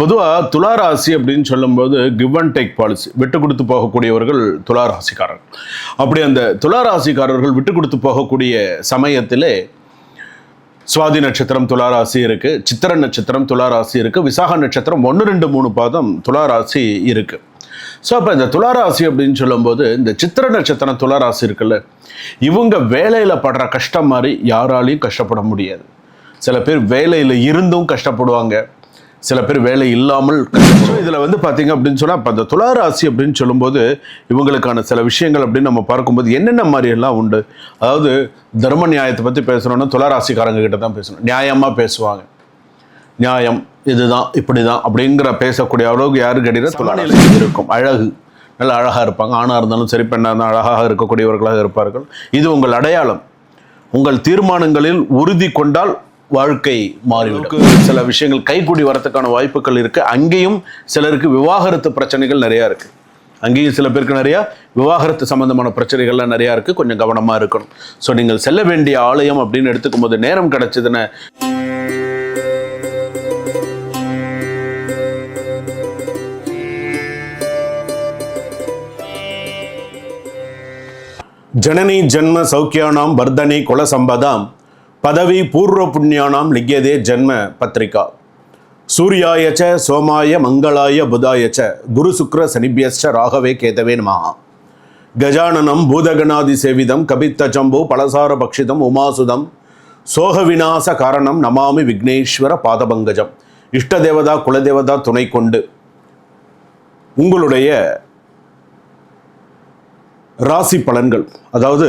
பொதுவாக துளாராசி அப்படின்னு சொல்லும்போது கிவ் அண்ட் டேக் பாலிசி விட்டு கொடுத்து போகக்கூடியவர்கள் துளாராசிக்காரர்கள் அப்படி அந்த துளாராசிக்காரர்கள் விட்டு கொடுத்து போகக்கூடிய சமயத்திலே சுவாதி நட்சத்திரம் துளாராசி இருக்குது சித்திர நட்சத்திரம் துளாராசி இருக்குது விசாக நட்சத்திரம் ஒன்று ரெண்டு மூணு பாதம் துளாராசி இருக்குது ஸோ அப்போ இந்த துளாராசி அப்படின்னு சொல்லும்போது இந்த சித்திர நட்சத்திரம் துளாராசி இருக்குல்ல இவங்க வேலையில் படுற கஷ்டம் மாதிரி யாராலையும் கஷ்டப்பட முடியாது. சில பேர் வேலையில் இருந்தும் கஷ்டப்படுவாங்க. சில பேர் வேலை இல்லாமல் இதில் வந்து பார்த்தீங்க அப்படின்னு சொன்னால் இப்போ அந்த துளாராசி அப்படின்னு சொல்லும்போது இவங்களுக்கான சில விஷயங்கள் அப்படின்னு நம்ம பார்க்கும்போது என்னென்ன மாதிரி எல்லாம் உண்டு? அதாவது தர்ம நியாயத்தை பற்றி பேசணும்னா துளாராசிக்காரங்க கிட்ட தான் பேசணும். நியாயமாக பேசுவாங்க. நியாயம் இதுதான் இப்படி தான் அப்படிங்கிற பேசக்கூடிய அளவுக்கு யாரு கேட்டீங்கன்னா துளாநிலை இருக்கும். அழகு. நல்ல அழகாக இருப்பாங்க. ஆணாக இருந்தாலும் சரி பெண்ணாக இருந்தாலும் அழகாக இருக்கக்கூடியவர்களாக இருப்பார்கள். இது உங்கள் அடையாளம். உங்கள் தீர்மானங்களில் உறுதி கொண்டால் வாழ்க்கை மாறிவிடும். சில விஷயங்கள் கைக்கூடி வரத்துக்கான வாய்ப்புகள் இருக்கு. அங்கேயும் சிலருக்கு விவாகரத்து பிரச்சனைகள் நிறையா இருக்கு. அங்கேயும் சில பேருக்கு நிறையா விவாகரத்து சம்பந்தமான பிரச்சனைகள்லாம் நிறையா இருக்கு. கொஞ்சம் கவனமா இருக்கணும். ஸோ நீங்கள் செல்ல வேண்டிய ஆலயம் அப்படின்னு எடுத்துக்கும் போது நேரம் கிடைச்சதுன்னு ஜனனி ஜன்ம சௌக்கியானாம் வர்தனி குல சம்பதாம் பதவி பூர்வ புண்ணியானாம் லிக்கியதே ஜன்ம பத்திரிகா. சூர்யாய சோமாய மங்களாய புதாய ச குரு சுக்ர சனிபியச்ச ராகவே கேதவே நமஹா கஜானனம் பூதகணாதி சேவிதம் கபித்த ஜம்பு பலசார பக்ஷிதம் உமாசுதம் சோக விநாச காரணம் நமாமி விக்னேஸ்வர பாதபங்கஜம். இஷ்ட தேவதா குலதேவதா துணை கொண்டு. உங்களுடைய ராசி பலன்கள் அதாவது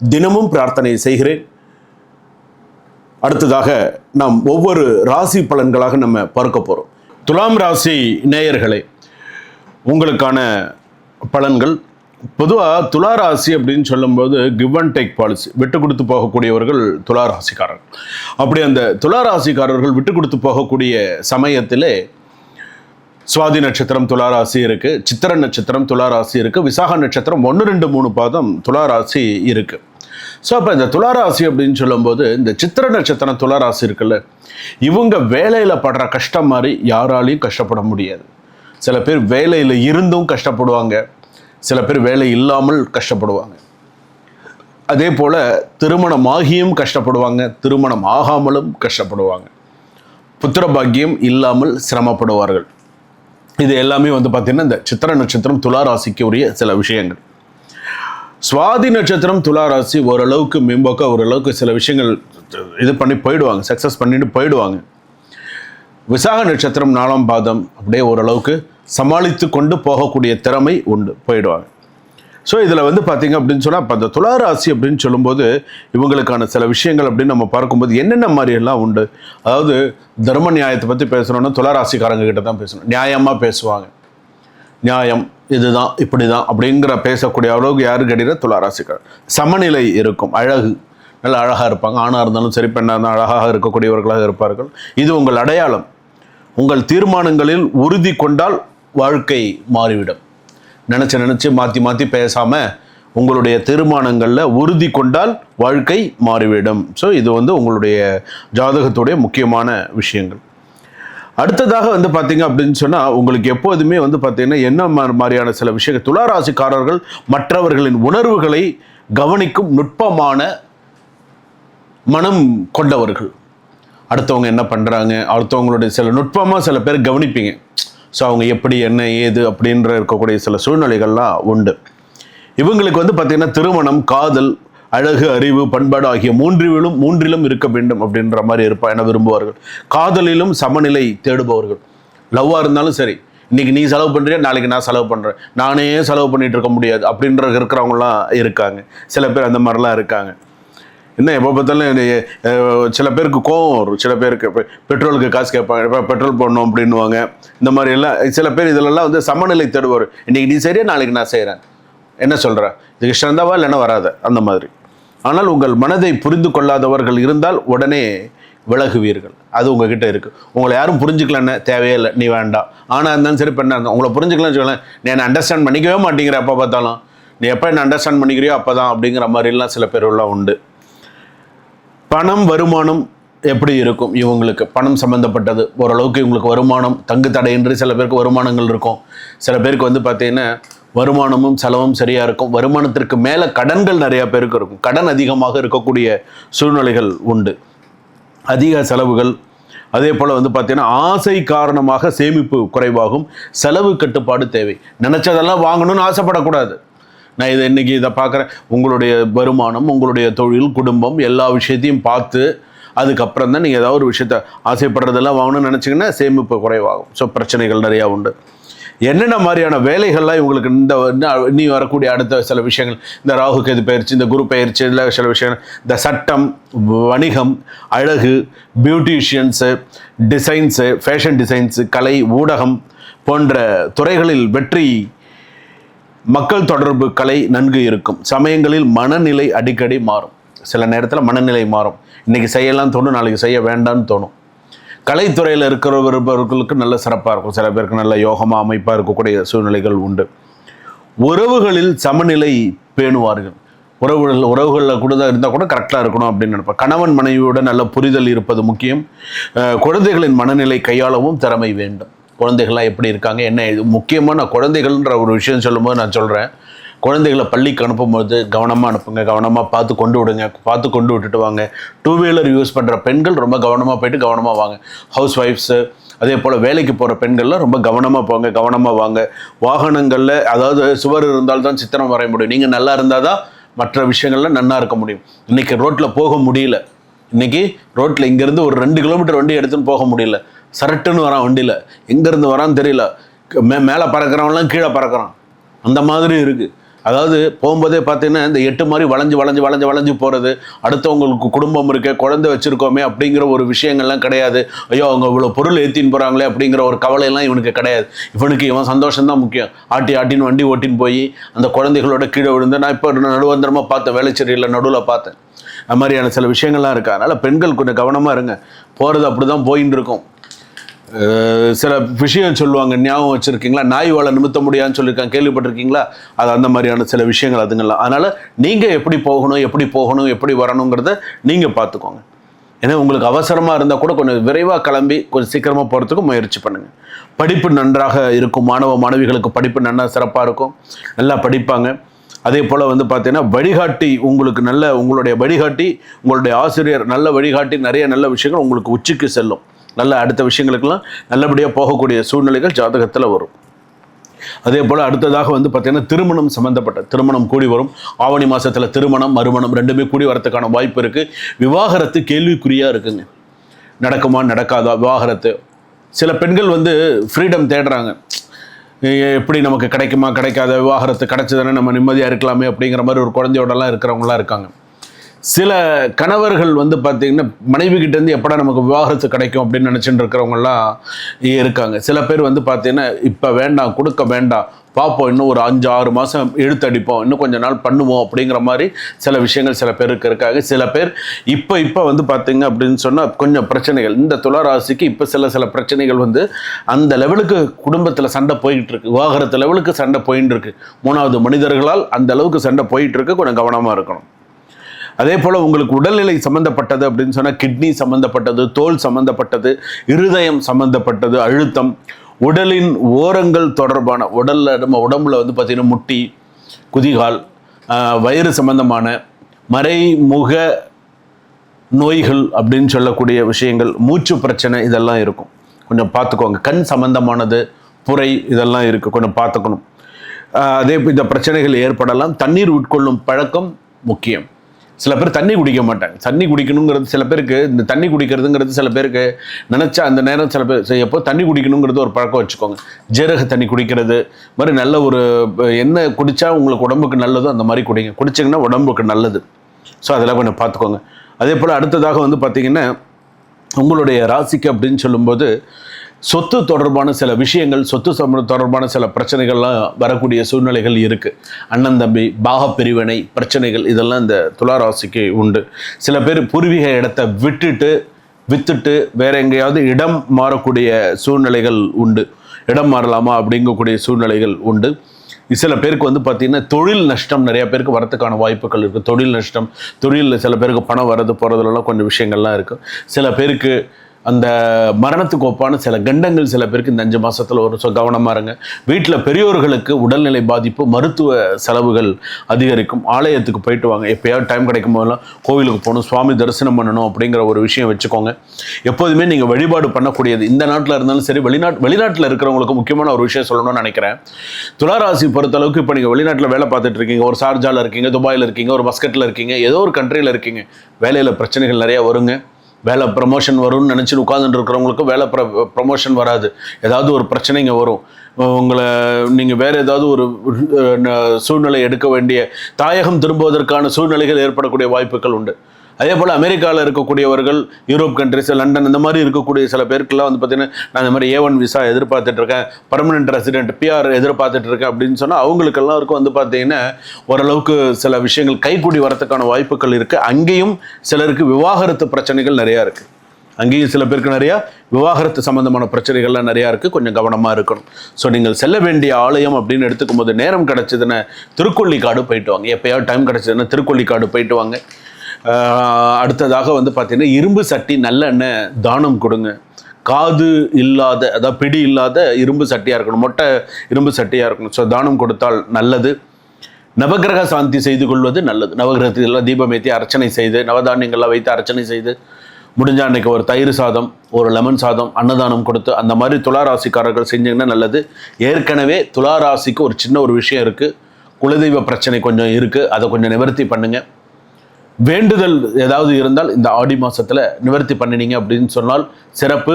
தினமும் பிரார்த்தனை செய்கிறேன். அடுத்ததாக நாம் ஒவ்வொரு ராசி பலன்களாக நம்ம பார்க்க போகிறோம் துலாம் ராசி நேயர்களே உங்களுக்கான பலன்கள். பொதுவாக துலா ராசி அப்படின்னு சொல்லும்போது கிவ் அண்ட் டேக் பாலிசி விட்டு கொடுத்து போகக்கூடியவர்கள் துலா ராசிக்காரர்கள் அப்படி அந்த துலா ராசிக்காரர்கள் விட்டு கொடுத்து போகக்கூடிய சமயத்திலே சுவாதி நட்சத்திரம் துளாராசி இருக்குது சித்திர நட்சத்திரம் துளாராசி இருக்குது விசாக நட்சத்திரம் ஒன்று ரெண்டு மூணு பாதம் துலா ராசி இருக்குது ஸோ அப்போ இந்த துளாராசி அப்படின்னு சொல்லும்போது இந்த சித்திர நட்சத்திரம் துளாராசி இருக்குல்ல இவங்க வேலையில் படுற கஷ்டம் மாதிரி யாராலையும் கஷ்டப்பட முடியாது. சில பேர் வேலையில் இருந்தும் கஷ்டப்படுவாங்க. சில பேர் வேலை இல்லாமல் கஷ்டப்படுவாங்க. அதே போல் திருமணமாகியும் கஷ்டப்படுவாங்க. திருமணம் ஆகாமலும் கஷ்டப்படுவாங்க. புத்திர பாக்கியம் இல்லாமல் சிரமப்படுவார்கள். இது எல்லாமே வந்து பார்த்திங்கன்னா இந்த சித்திர நட்சத்திரம் துலாராசிக்கு உரிய சில விஷயங்கள். சுவாதி நட்சத்திரம் துலா ராசி ஓரளவுக்கு மேம்போக்க ஓரளவுக்கு சில விஷயங்கள் இது பண்ணி போயிடுவாங்க சக்ஸஸ் பண்ணிட்டு போயிடுவாங்க. விசாக நட்சத்திரம் நாலாம் பாதம் அப்படியே ஓரளவுக்கு சமாளித்து கொண்டு போகக்கூடிய திறமை உண்டு போயிடுவாங்க. ஸோ இதில் வந்து பார்த்தீங்க அப்படின்னு சொன்னால் இப்போ அந்த துலா ராசி அப்படின்னு சொல்லும்போது இவங்களுக்கான சில விஷயங்கள் அப்படின்னு நம்ம பார்க்கும்போது என்னென்ன மாதிரியெல்லாம் உண்டு? அதாவது தர்ம நியாயத்தை பற்றி பேசுகிறோன்னா துலா ராசிக்காரங்க கிட்ட தான் பேசணும். நியாயமாக பேசுவாங்க. நியாயம் இதுதான் இப்படி தான் அப்படிங்கிற பேசக்கூடிய அளவுக்கு யாரு கேட்டீங்கன்னா துலா சமநிலை இருக்கும் அழகு. நல்ல அழகாக இருப்பாங்க. ஆணாக இருந்தாலும் சரி பெண்ணாக இருந்தாலும் அழகாக இருக்கக்கூடியவர்களாக இருப்பார்கள். இது உங்கள் அடையாளம். உங்கள் தீர்மானங்களில் உறுதி கொண்டால் வாழ்க்கை மாறிவிடும். நினச்சி நினச்சி மாற்றி மாற்றி பேசாமல் உங்களுடைய தீர்மானங்களில் உறுதி கொண்டால் வாழ்க்கை மாறிவிடும். ஸோ இது வந்து உங்களுடைய ஜாதகத்துடைய முக்கியமான விஷயங்கள். அடுத்ததாக வந்து பார்த்தீங்க அப்படின்னு சொன்னால் உங்களுக்கு எப்போதுமே வந்து பார்த்தீங்கன்னா என்ன மா- மாதிரியான சில விஷயங்கள் துளாராசிக்காரர்கள் மற்றவர்களின் உணர்வுகளை கவனிக்கும் நுட்பமான மனம் கொண்டவர்கள். அடுத்தவங்க என்ன பண்ணுறாங்க அடுத்தவங்களுடைய சில நுட்பமாக சில பேர் கவனிப்பீங்க. ஸோ அவங்க எப்படி என்ன ஏது அப்படின்ற இருக்கக்கூடிய சில சூழ்நிலைகள்லாம் உண்டு. இவங்களுக்கு வந்து பார்த்திங்கன்னா திருமணம் காதல் அழகு அறிவு பண்பாடு ஆகிய மூன்றிலும் மூன்றிலும் இருக்க வேண்டும் அப்படின்ற மாதிரி இருப்பா என விரும்புவார்கள். காதலிலும் சமநிலை தேடுபவர்கள். லவ்வாக இருந்தாலும் சரி இன்றைக்கி நீ செலவு பண்ணுறியா நாளைக்கு நான் செலவு பண்ணுறேன் நானே செலவு பண்ணிகிட்டு இருக்க முடியாது. அப்படின்ற இருக்கிறவங்களாம் இருக்காங்க. சில பேர் அந்த மாதிரிலாம் இருக்காங்க. என்ன எப்போ பார்த்தாலும் சில பேருக்கு கோவம் வரும். சில பேருக்கு பெட்ரோலுக்கு காசு கேட்பாங்க. இப்போ பெட்ரோல் போடணும் அப்படின்னுவாங்க. இந்த மாதிரி எல்லாம் சில பேர் இதிலெல்லாம் வந்து சமநிலை தேடுவார் இன்றைக்கி நீ சரியா நாளைக்கு நான் செய்கிறேன் என்ன சொல்கிற இதுக்கு இஷ்டம் இருந்தாவா இல்லைன்னா வராத. அந்த மாதிரி. ஆனால் உங்கள் மனதை புரிந்து கொள்ளாதவர்கள் இருந்தால் உடனே விலகுவீர்கள். அது உங்ககிட்ட இருக்கு. உங்களை யாரும் புரிஞ்சுக்கலன்னு தேவையே இல்லை. நீ வேண்டாம். ஆனால் இருந்தாலும் சரி பெண்ணா இருந்தாலும் உங்களை புரிஞ்சுக்கலன்னு வச்சுக்கோங்களேன் நீ அண்டர்ஸ்டாண்ட் பண்ணிக்கவே மாட்டேங்கிற அப்போ பார்த்தாலும். நீ எப்போ என்ன அண்டர்ஸ்டாண்ட் பண்ணிக்கிறியோ அப்போ தான் அப்படிங்கிற மாதிரிலாம் சில பேர்லாம் உண்டு. பணம் வருமானம் எப்படி இருக்கும் இவங்களுக்கு? பணம் சம்மந்தப்பட்டது ஓரளவுக்கு இவங்களுக்கு வருமானம் தங்கு தடையின்றி சில பேருக்கு வருமானங்கள் இருக்கும். சில பேருக்கு வந்து பார்த்தீங்கன்னா வருமானமும் செலவும் சரியாக இருக்கும். வருமானத்திற்கு மேலே கடன்கள் நிறையா பேருக்கு இருக்கும். கடன் அதிகமாக இருக்கக்கூடிய சூழ்நிலைகள் உண்டு. அதிக செலவுகள். அதே போல் வந்து பார்த்தீங்கன்னா ஆசை காரணமாக சேமிப்பு குறைவாகும். செலவு கட்டுப்பாடு தேவை. நினச்சதெல்லாம் வாங்கணும்னு ஆசைப்படக்கூடாது. நான் இதை இன்றைக்கி இதை பார்க்குறேன் உங்களுடைய வருமானம் உங்களுடைய தொழில் குடும்பம் எல்லா விஷயத்தையும் பார்த்து அதுக்கப்புறம் தான் நீங்கள் ஏதாவது ஒரு விஷயத்த ஆசைப்படுறதெல்லாம் வாங்கணும்னு நினச்சிங்கன்னா சேமிப்பு குறைவாகும். ஸோ பிரச்சனைகள் நிறையா உண்டு. என்னென்ன மாதிரியான வேலைகள்லாம் இவங்களுக்கு இந்த நீ இனி வரக்கூடிய அடுத்த சில விஷயங்கள் இந்த ராகு கேது பயிற்சி இந்த குரு பயிற்சி இல்லை சில விஷயங்கள் இந்த சட்டம் வணிகம் அழகு பியூட்டிஷியன்ஸு டிசைன்ஸு ஃபேஷன் டிசைன்ஸு கலை ஊடகம் போன்ற துறைகளில் வெற்றி மக்கள் தொடர்பு கலை நன்கு இருக்கும். சமயங்களில் மனநிலை அடிக்கடி மாறும். சில நேரத்தில் மனநிலை மாறும். இன்றைக்கி செய்யலாம் தோணும் நாளைக்கு செய்ய வேண்டாம்னு தோணும். கலைத்துறையில் இருக்கிறவர்களுக்கு நல்ல சிறப்பாக இருக்கும். சில பேருக்கு நல்ல யோகமாக அமைப்பாக இருக்கக்கூடிய சூழ்நிலைகள் உண்டு. உறவுகளில் சமநிலை பேணுவார்கள். உறவுகள் உறவுகளில் கூட தான் இருந்தால் கூட கரெக்டாக இருக்கணும் அப்படின்னு நினைப்பேன். கணவன் மனைவியோட நல்ல புரிதல் இருப்பது முக்கியம். குழந்தைகளின் மனநிலை கையாளவும் திறமை வேண்டும். குழந்தைகள்லாம் எப்படி இருக்காங்க என்ன இது முக்கியமாக நான் குழந்தைகள்ன்ற ஒரு விஷயம் சொல்லும்போது நான் சொல்கிறேன் குழந்தைகளை பள்ளிக்கு அனுப்பும்போது கவனமாக அனுப்புங்க கவனமாக பார்த்து கொண்டு விடுங்க பார்த்து கொண்டு விட்டுட்டு வாங்க. டூ வீலர் யூஸ் பண்ணுற பெண்கள் ரொம்ப கவனமாக போயிட்டு கவனமாக வாங்க. ஹவுஸ் ஒய்ஃப்ஸு அதே போல் வேலைக்கு போகிற பெண்கள்லாம் ரொம்ப கவனமாக போங்க கவனமாக வாங்க. வாகனங்களில் அதாவது சுவர் இருந்தால் தான் சித்திரம் வரைய முடியும். நீங்கள் நல்லா இருந்தால் தான் மற்ற விஷயங்கள்லாம் நல்லா இருக்க முடியும். இன்றைக்கி ரோட்டில் போக முடியல. இன்னைக்கு ரோட்டில் இங்கேருந்து ஒரு ரெண்டு கிலோமீட்டர் வண்டி எடுத்துன்னு போக முடியல. சரட்டுன்னு வரான் வண்டியில். எங்கேருந்து வரான்னு தெரியல. மே மேலே பறக்கிறவன்லாம் கீழே பறக்கிறான். அந்த மாதிரி இருக்குது அதாவது போகும்போதே பார்த்தீங்கன்னா இந்த எட்டு மாதிரி வளைஞ்சு வளைஞ்சு வளைஞ்சு வளைஞ்சு போகிறது அடுத்தவங்களுக்கு குடும்பம் இருக்கே குழந்தை வச்சுருக்கோமே அப்படிங்கிற ஒரு விஷயங்கள்லாம் கிடையாது. ஐயோ அவங்க இவ்வளோ பொருள் ஏற்றின்னு போகிறாங்களே அப்படிங்கிற ஒரு கவலையெல்லாம் இவனுக்கு கிடையாது. இவனுக்கு இவன் சந்தோஷம் தான் முக்கியம். ஆட்டி ஆட்டின்னு வண்டி ஓட்டின்னு போய் அந்த குழந்தைகளோட கீழே விழுந்து நான் இப்போ நடுவந்திரமாக பார்த்தேன் வேலைச்சேரியில் நடுவில் பார்த்தேன். அது மாதிரியான சில விஷயங்கள்லாம் இருக்கா. அதனால் பெண்கள் கொஞ்சம் கவனமாக இருங்க. போகிறது அப்படி தான் போயின்னு இருக்கும். சில விஷயம் சொல்லுவாங்க ஞாபகம் வச்சுருக்கீங்களா? நாய் வாழை நிமித்த முடியாதுன்னு சொல்லியிருக்காங்க கேள்விப்பட்டிருக்கீங்களா? அது அந்த மாதிரியான சில விஷயங்கள் அதுங்கெல்லாம் அதனால் நீங்கள் எப்படி போகணும் எப்படி போகணும் எப்படி வரணுங்கிறத நீங்கள் பார்த்துக்கோங்க. ஏன்னா உங்களுக்கு அவசரமாக இருந்தால் கூட கொஞ்சம் விரைவாக கிளம்பி கொஞ்சம் சீக்கிரமாக போகிறதுக்கு முயற்சி பண்ணுங்கள் படிப்பு நன்றாக இருக்கும். மாணவ மாணவிகளுக்கு படிப்பு நன்னா சிறப்பாக இருக்கும். நல்லா படிப்பாங்க. அதே போல் வந்து பார்த்தீங்கன்னா வழிகாட்டி உங்களுக்கு நல்ல உங்களுடைய வழிகாட்டி உங்களுடைய ஆசிரியர் நல்ல வழிகாட்டி நிறைய நல்ல விஷயங்கள் உங்களுக்கு உச்சிக்கு செல்லும். நல்ல அடுத்த விஷயங்களுக்கெல்லாம் நல்லபடியாக போகக்கூடிய சூழ்நிலைகள் ஜாதகத்தில் வரும். அதே போல் அடுத்ததாக வந்து பார்த்தீங்கன்னா திருமணம் சம்மந்தப்பட்ட திருமணம் கூடி வரும். ஆவணி மாதத்தில் திருமணம் மறுமணம் ரெண்டுமே கூடி வரத்துக்கான வாய்ப்பு இருக்குது விவாகரத்து கேள்விக்குறியாக இருக்குங்க. நடக்குமா நடக்காதா? விவாகரத்து. சில பெண்கள் வந்து ஃப்ரீடம் தேடுறாங்க. எப்படி நமக்கு கிடைக்குமா கிடைக்காத? விவாகரத்து கிடைச்சதானே நம்ம நிம்மதியாக இருக்கலாமே அப்படிங்கிற மாதிரி ஒரு குழந்தையோடலாம் இருக்கிறவங்களாம் இருக்காங்க. சில கணவர்கள் வந்து பார்த்தீங்கன்னா மனைவி கிட்டேருந்து எப்படா நமக்கு விவாகரத்து கிடைக்கும் அப்படின்னு நினச்சிட்டு இருக்கிறவங்கலாம் இருக்காங்க. சில பேர் வந்து பார்த்தீங்கன்னா இப்போ வேண்டாம் கொடுக்க வேண்டாம். பார்ப்போம் இன்னும் ஒரு அஞ்சு ஆறு மாதம் இழுத்தடிப்போம் இன்னும் கொஞ்ச நாள் பண்ணுவோம் அப்படிங்கிற மாதிரி சில விஷயங்கள் சில பேருக்கு இருக்காங்க. சில பேர் இப்போ இப்போ வந்து பார்த்தீங்க அப்படின்னு சொன்னால் கொஞ்சம் பிரச்சனைகள். இந்த துளராசிக்கு இப்போ சில சில பிரச்சனைகள் வந்து அந்த லெவலுக்கு குடும்பத்தில் சண்டை போயிட்டு இருக்கு விவாகரத்து லெவலுக்கு சண்டை போயின்னு இருக்கு மூணாவது மனிதர்களால் அந்த அளவுக்கு சண்டை போயிட்டு இருக்கு கொஞ்சம் கவனமாக இருக்கணும். அதே போல் உங்களுக்கு உடல்நிலை சம்மந்தப்பட்டது அப்படின்னு சொன்னால் கிட்னி சம்மந்தப்பட்டது தோல் சம்மந்தப்பட்டது இருதயம் சம்மந்தப்பட்டது அழுத்தம் உடலின் ஓரங்கள் தொடர்பான உடலில் நம்ம உடம்புல வந்து பார்த்திங்கன்னா முட்டி குதிகால் வயிறு சம்பந்தமான மறைமுக நோய்கள் அப்படின்னு சொல்லக்கூடிய விஷயங்கள் மூச்சு பிரச்சனை இதெல்லாம் இருக்கும். கொஞ்சம் பார்த்துக்கோங்க. கண் சம்பந்தமானது புரை இதெல்லாம் இருக்குது கொஞ்சம் பார்த்துக்கணும். அதே இந்த பிரச்சனைகள் ஏற்படலாம். தண்ணீர் உட்கொள்ளும் பழக்கம் முக்கியம். சில பேர் தண்ணி குடிக்க மாட்டாங்க. தண்ணி குடிக்கணுங்கிறது சில பேருக்கு இந்த தண்ணி குடிக்கிறதுங்கிறது சில பேருக்கு நினச்சா அந்த நேரம் சில பேர் எப்போ தண்ணி குடிக்கணுங்கிறது ஒரு பழக்கம் வச்சுக்கோங்க. ஜீரக தண்ணி குடிக்கிறது இது மாதிரி நல்ல ஒரு என்ன குடித்தா உங்களுக்கு உடம்புக்கு நல்லதோ அந்த மாதிரி குடிங்க. குடிச்சிங்கன்னா உடம்புக்கு நல்லது. ஸோ அதெல்லாம் கொஞ்சம் பார்த்துக்கோங்க. அதே போல் அடுத்ததாக வந்து பார்த்திங்கன்னா உங்களுடைய ராசிக்கு அப்படின்னு சொல்லும்போது சொத்து தொடர்பான சில விஷயங்கள் சொத்து தொடர்பான சில பிரச்சனைகள்லாம் வரக்கூடிய சூழ்நிலைகள் இருக்குது அண்ணன் தம்பி பாக பிரிவினை பிரச்சனைகள் இதெல்லாம் இந்த துளாராசிக்கு உண்டு. சில பேர் பூர்வீக இடத்த விட்டுட்டு வித்துட்டு வேற எங்கேயாவது இடம் மாறக்கூடிய சூழ்நிலைகள் உண்டு. இடம் மாறலாமா அப்படிங்கக்கூடிய சூழ்நிலைகள் உண்டு. சில பேருக்கு வந்து பார்த்திங்கன்னா தொழில் நஷ்டம் நிறைய பேருக்கு வரதுக்கான வாய்ப்புகள் இருக்குது தொழில் நஷ்டம் தொழிலில் சில பேருக்கு பணம் வரது போகிறதுலலாம் கொஞ்சம் விஷயங்கள்லாம் இருக்குது சில பேருக்கு அந்த மரணத்துக்கு ஒப்பான சில கண்டங்கள் சில பேருக்கு இந்த அஞ்சு மாதத்தில் ஒரு ஸோ கவனமாக இருங்க. வீட்டில் பெரியோர்களுக்கு உடல்நிலை பாதிப்பு மருத்துவ செலவுகள் அதிகரிக்கும். ஆலயத்துக்கு போயிட்டு வாங்க. எப்போயாவது டைம் கிடைக்கும் போதெல்லாம் கோவிலுக்கு போகணும் சுவாமி தரிசனம் பண்ணணும் அப்படிங்கிற ஒரு விஷயம் வச்சுக்கோங்க. எப்போதுமே நீங்கள் வழிபாடு பண்ணக்கூடியது. இந்த நாட்டில் இருந்தாலும் சரி வெளிநாட்டு வெளிநாட்டில் இருக்கிறவங்களுக்கு முக்கியமான ஒரு விஷயம் சொல்லணும்னு நினைக்கிறேன். துளாராசி பொறுத்தளவுக்கு இப்போ நீங்கள் வெளிநாட்டில் வேலை பார்த்துட்டு இருக்கீங்க. ஒரு சார்ஜாவில் இருக்கீங்க துபாயில் இருக்கீங்க ஒரு மஸ்கட்டில் இருக்கீங்க ஏதோ ஒரு கண்ட்ரியில் இருக்கீங்க. வேலையில் பிரச்சனைகள் நிறையா வருங்க. வேலை ப்ரமோஷன் வரும்னு நினச்சிட்டு உட்காந்துட்டு இருக்கிறவங்களுக்கு வேலை ப்ர ப்ரமோஷன் வராது. ஏதாவது ஒரு பிரச்சனைங்க வரும். உங்களை நீங்கள் வேறு ஏதாவது ஒரு சூழ்நிலை எடுக்க வேண்டிய தாயகம் திரும்புவதற்கான சூழ்நிலைகள் ஏற்படக்கூடிய வாய்ப்புகள் உண்டு. அதே போல் அமெரிக்காவில் இருக்கக்கூடியவர்கள் யூரோப் கண்ட்ரிஸ் லண்டன் இந்த மாதிரி இருக்கக்கூடிய சில பேருக்குலாம் வந்து பார்த்தீங்கன்னா நான் இந்த மாதிரி ஏ ஒன் விசா எதிர்பார்த்துட்டு இருக்கேன் பர்மனெண்ட் ரெசிடென்ட் பிஆர் எதிர்பார்த்துட்டு இருக்கேன் அப்படின்னு சொன்னால் அவங்களுக்கெல்லாம் இருக்கும் வந்து பார்த்தீங்கன்னா ஓரளவுக்கு சில விஷயங்கள் கைகூடி வரத்துக்கான வாய்ப்புகள் இருக்குது அங்கேயும் சிலருக்கு விவாகரத்து பிரச்சனைகள் நிறையா இருக்குது அங்கேயும் சில பேருக்கு நிறையா விவாகரத்து சம்மந்தமான பிரச்சனைகள்லாம் நிறையா இருக்குது கொஞ்சம் கவனமாக இருக்கணும். ஸோ நீங்கள் செல்ல வேண்டிய ஆலயம் அப்படின்னு எடுத்துக்கும் போது நேரம் கிடச்சதுன்னா திருக்கொள்ளிக்காடு போயிட்டு வாங்க. எப்போயாவது டைம் கிடச்சதுன்னா திருக்கொள்ளிக்காடு போயிட்டு வாங்க. அடுத்ததாக வந்து பார்த்தீங்கன்னா இரும்பு சட்டி நல்லெண்ணெய் தானம் கொடுங்க. காது இல்லாத அதாவது பிடி இல்லாத இரும்பு சட்டியாக இருக்கணும். மொட்டை இரும்பு சட்டியாக இருக்கணும். ஸோ தானம் கொடுத்தால் நல்லது. நவகிரக சாந்தி செய்து கொள்வது நல்லது. நவகிரகத்தில் தீபம் ஏற்றி அர்ச்சனை செய்து நவதானியங்கள்லாம் வைத்து அர்ச்சனை செய்து முடிஞ்ச அன்னைக்கு ஒரு தயிர் சாதம் ஒரு லெமன் சாதம் அன்னதானம் கொடுத்து அந்த மாதிரி துளாராசிக்காரர்கள் செஞ்சிங்கன்னா நல்லது. ஏற்கனவே துளாராசிக்கு ஒரு சின்ன ஒரு விஷயம் இருக்குது குலதெய்வ பிரச்சனை கொஞ்சம் இருக்குது அதை கொஞ்சம் நிவர்த்தி பண்ணுங்கள் வேண்டுதல் ஏதாவது இருந்தால் இந்த ஆடி மாசத்துல நிவர்த்தி பண்ணினீங்க அப்படின்னு சொன்னால் சிறப்பு.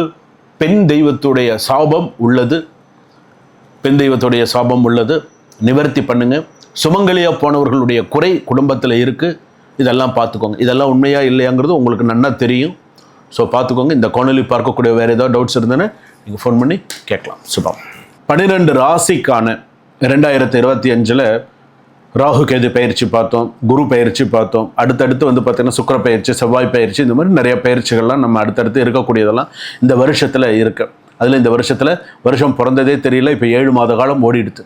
பெண் தெய்வத்துடைய சாபம் உள்ளது. பெண் தெய்வத்துடைய சாபம் உள்ளது. நிவர்த்தி பண்ணுங்க. சுமங்கலியா போனவர்களுடைய குறை குடும்பத்தில் இருக்கு. இதெல்லாம் பார்த்துக்கோங்க. இதெல்லாம் உண்மையா இல்லையாங்கிறது உங்களுக்கு நன்னா தெரியும். ஸோ பார்த்துக்கோங்க. இந்த கோணலி பார்க்கக்கூடிய வேறு ஏதாவது டவுட்ஸ் இருந்ததுன்னா நீங்கள் ஃபோன் பண்ணி கேட்கலாம். சுபம். பன்னிரெண்டு ராசிக்கான ரெண்டாயிரத்தி இருபத்தி அஞ்சில் ராகு கேது பயிற்சி பார்த்தோம் குரு பயிற்சி பார்த்தோம் அடுத்தடுத்து வந்து பார்த்தீங்கன்னா சுக்கர பயிற்சி செவ்வாய் பயிற்சி இந்த மாதிரி நிறைய பயிற்சிகள்லாம் நம்ம அடுத்தடுத்து இருக்கக்கூடியதெல்லாம் இந்த வருஷத்தில் இருக்கு. அதில் இந்த வருஷத்தில் வருஷம் பிறந்ததே தெரியல இப்போ ஏழு மாத காலம் ஓடிடுது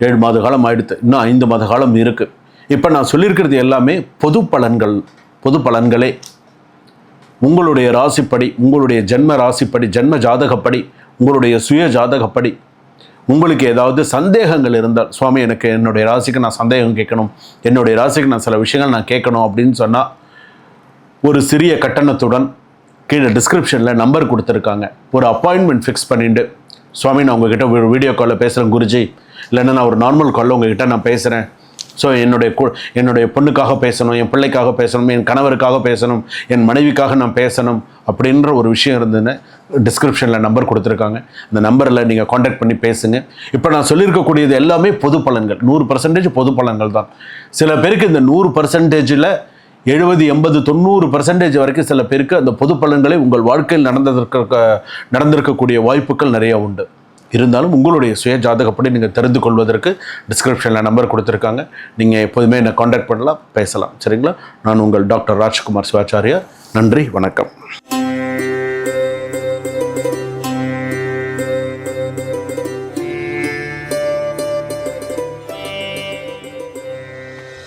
ஏழு மாத காலம் ஆயிடுது இன்னும் ஐந்து மாத காலம் இருக்குது இப்போ நான் சொல்லியிருக்கிறது எல்லாமே பொது பலன்கள் பொது பலன்களே. உங்களுடைய ராசிப்படி உங்களுடைய ஜென்ம ராசிப்படி ஜென்ம ஜாதகப்படி உங்களுடைய சுய ஜாதகப்படி உங்களுக்கு ஏதாவது சந்தேகங்கள் இருந்தால் சுவாமி எனக்கு என்னுடைய ராசிக்கு நான் சந்தேகம் கேட்கணும். என்னுடைய ராசிக்கு நான் சில விஷயங்கள் நான் கேட்கணும் அப்படின்னு சொன்னால் ஒரு சிறிய கட்டணத்துடன் கீழே டிஸ்கிரிப்ஷனில் நம்பர் கொடுத்துருக்காங்க. ஒரு அப்பாயின்மெண்ட் ஃபிக்ஸ் பண்ணிட்டு சுவாமி நான் உங்ககிட்ட ஒரு வீடியோ காலில் பேசுகிறேன் குருஜி. இல்லைன்னா நான் ஒரு நார்மல் காலில் உங்ககிட்ட நான் பேசுகிறேன் ஸோ என்னுடைய கு என்னுடைய பொண்ணுக்காக பேசணும் என் பிள்ளைக்காக பேசணும் என் கணவருக்காக பேசணும் என் மனைவிக்காக நான் பேசணும் அப்படின்ற ஒரு விஷயம் இருந்ததுன்னு டிஸ்கிரிப்ஷனில் நம்பர் கொடுத்துருக்காங்க. அந்த நம்பரில் நீங்கள் காண்டாக்ட் பண்ணி பேசுங்க. இப்போ நான் சொல்லியிருக்கக்கூடியது எல்லாமே பொது பலன்கள். நூறு பர்சன்டேஜ் பொது பலன்கள் தான். சில பேருக்கு இந்த நூறு பர்சன்டேஜில் எழுபது எண்பது தொண்ணூறு பர்சன்டேஜ் வரைக்கும் சில பேருக்கு அந்த பொது பலன்களை உங்கள் வாழ்க்கையில் நடந்ததற்கு நடந்திருக்கக்கூடிய வாய்ப்புகள் நிறைய உண்டு. இருந்தாலும் உங்களுடைய சுய ஜாதகப்படி நீங்கள் தெரிந்து கொள்வதற்கு டிஸ்கிரிப்ஷனில் நம்பர் கொடுத்துருக்காங்க. நீங்கள் எப்போதுமே என்னை காண்டாக்ட் பண்ணலாம் பேசலாம். சரிங்களா? நான் உங்கள் டாக்டர் ராஜ்குமார் சிவாச்சாரியா. நன்றி வணக்கம்.